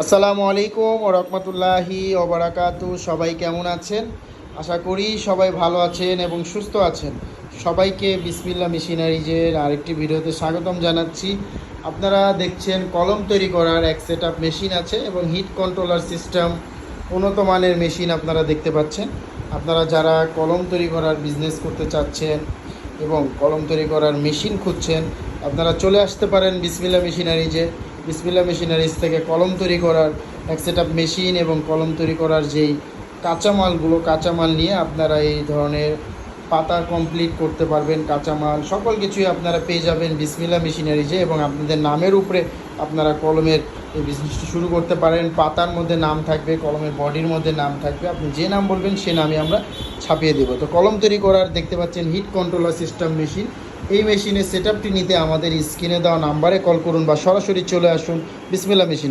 আসসালামু আলাইকুম ও রহমতুল্লাহি ওবরাকাতু সবাই কেমন আছেন? আশা করি সবাই ভালো আছেন এবং সুস্থ আছেন। সবাইকে বিসমিল্লা মেশিনারিজের আরেকটি ভিডিওতে স্বাগতম জানাচ্ছি। আপনারা দেখছেন কলম তৈরি করার এক সেট মেশিন আছে এবং হিট কন্ট্রোলার সিস্টেম উন্নত মানের মেশিন আপনারা দেখতে পাচ্ছেন। আপনারা যারা কলম তৈরি করার বিজনেস করতে চাচ্ছেন এবং কলম তৈরি করার মেশিন খুঁজছেন, আপনারা চলে আসতে পারেন বিসমিল্লা মেশিনারিজে। বিসমিল্লা মেশিনারিজ থেকে কলম তৈরি করার এক সেট মেশিন এবং কলম তৈরি করার যেই কাঁচামালগুলো, কাঁচামাল নিয়ে আপনারা এই ধরনের পাতা কমপ্লিট করতে পারবেন, কাঁচামাল, সকল কিছুই আপনারা পেয়ে যাবেন বিসমিল্লা মেশিনারিজে এবং আপনাদের নামের উপরে আপনারা কলমের এই বিজনেসটি শুরু করতে পারেন। পাতার মধ্যে নাম থাকবে, কলমের বডির মধ্যে নাম থাকবে। আপনি যে নাম বলবেন, সে নামে আমরা ছাপিয়ে দেবো। তো কলম তৈরি করার দেখতে পাচ্ছেন হিট কন্ট্রোলার সিস্টেম মেশিন এই মেশিনের সেট নিতে আমাদের স্ক্রিনে দেওয়া নাম্বারে কল করুন বা সরাসরি চলে আসুন। বিসমিল্লা মেশিনের